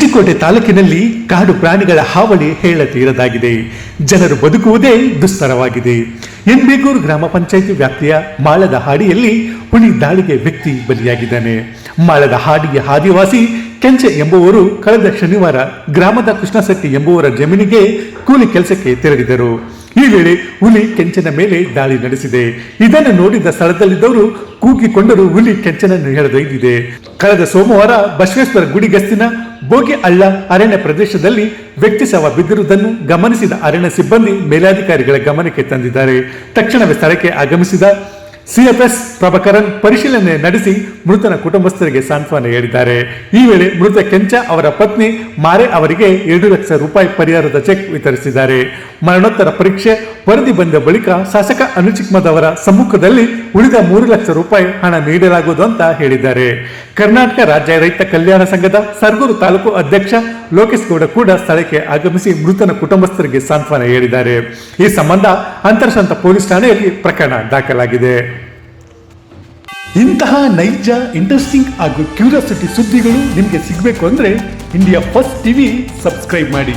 ಎಚ್ಡಿಕೋಟೆ ತಾಲೂಕಿನಲ್ಲಿ ಕಾಡು ಪ್ರಾಣಿಗಳ ಹಾವಳಿ ಹೇಳತೀರದಾಗಿದೆ ಜನರು ಬದುಕುವುದೇ ದುಸ್ತರವಾಗಿದೆ. ಎನ್ಬೇಗೂರು ಗ್ರಾಮ ಪಂಚಾಯಿತಿ ವ್ಯಾಪ್ತಿಯ ಮಾಳದ ಹಾಡಿಯಲ್ಲಿ ಹುಲಿ ದಾಳಿಗೆ ವ್ಯಕ್ತಿ ಬಲಿಯಾಗಿದ್ದಾನೆ. ಮಾಳದ ಹಾಡಿಯ ಆದಿವಾಸಿ ಕೆಂಚೆ ಎಂಬುವರು ಕಳೆದ ಶನಿವಾರ ಗ್ರಾಮದ ಕೃಷ್ಣಶೆಟ್ಟಿ ಎಂಬುವರ ಜಮೀನಿಗೆ ಕೂಲಿ ಕೆಲಸಕ್ಕೆ ತೆರಳಿದರು. ಈ ವೇಳೆ ಹುಲಿ ಕೆಂಚನ ಮೇಲೆ ದಾಳಿ ನಡೆಸಿದೆ. ಇದನ್ನು ನೋಡಿದ ಸ್ಥಳದಲ್ಲಿದ್ದವರು ಕೂಗಿಕೊಂಡರೂ ಹುಲಿ ಕೆಂಚನನ್ನು ಎಳೆದೊಯ್ದಿದೆ ಕಳೆದ ಸೋಮವಾರ ಬಸವೇಶ್ವರ ಗುಡಿಗಸ್ತಿನ ಬೋಗಿ ಅಳ್ಳ ಅರಣ್ಯ ಪ್ರದೇಶದಲ್ಲಿ ವ್ಯಕ್ತಿ ಶವ ಬಿದ್ದಿರುವುದನ್ನು ಗಮನಿಸಿದ ಅರಣ್ಯ ಸಿಬ್ಬಂದಿ ಮೇಲಾಧಿಕಾರಿಗಳ ಗಮನಕ್ಕೆ ತಂದಿದ್ದಾರೆ. ತಕ್ಷಣವೇ ಸ್ಥಳಕ್ಕೆ ಆಗಮಿಸಿದ ಸಿಎಫ್ಎಸ್ ಪ್ರಭಕರನ್ ಪರಿಶೀಲನೆ ನಡೆಸಿ ಮೃತನ ಕುಟುಂಬಸ್ಥರಿಗೆ ಸಾಂತ್ವನ ಹೇಳಿದ್ದಾರೆ. ಈ ವೇಳೆ ಮೃತ ಕೆಂಚ ಅವರ ಪತ್ನಿ ಮಾರೆ ಅವರಿಗೆ ಎರಡು ಲಕ್ಷ ರೂಪಾಯಿ ಪರಿಹಾರದ ಚೆಕ್ ವಿತರಿಸಿದ್ದಾರೆ. ಮರಣೋತ್ತರ ಪರೀಕ್ಷೆ ವರದಿ ಬಂದ ಬಳಿಕ ಶಾಸಕ ಅನುಚಿಕ್ಮದವರ ಸಮ್ಮುಖದಲ್ಲಿ ಉಳಿದ ಮೂರು ಲಕ್ಷ ರೂಪಾಯಿ ಹಣ ನೀಡಲಾಗುವುದು ಅಂತ ಹೇಳಿದ್ದಾರೆ. ಕರ್ನಾಟಕ ರಾಜ್ಯ ರೈತ ಕಲ್ಯಾಣ ಸಂಘದ ಸರ್ಗೂರು ತಾಲೂಕು ಅಧ್ಯಕ್ಷ ಲೋಕೇಶ್ ಗೌಡ ಕೂಡ ಸ್ಥಳಕ್ಕೆ ಆಗಮಿಸಿ ಮೃತನ ಕುಟುಂಬಸ್ಥರಿಗೆ ಸಾಂತ್ವನ ಹೇಳಿದ್ದಾರೆ. ಈ ಸಂಬಂಧ ಅಂತರ್ಸಂತ ಪೊಲೀಸ್ ಠಾಣೆಯಲ್ಲಿ ಪ್ರಕರಣ ದಾಖಲಾಗಿದೆ. ಇಂತಹ ನೈಜ ಇಂಟ್ರೆಸ್ಟಿಂಗ್ ಹಾಗೂ ಕ್ಯೂರಿಯಾಸಿಟಿ ಸುದ್ದಿಗಳು ನಿಮಗೆ ಸಿಗಬೇಕು ಅಂದರೆ ಇಂಡಿಯಾ ಫಸ್ಟ್ ಟಿವಿ ಸಬ್ಸ್ಕ್ರೈಬ್ ಮಾಡಿ.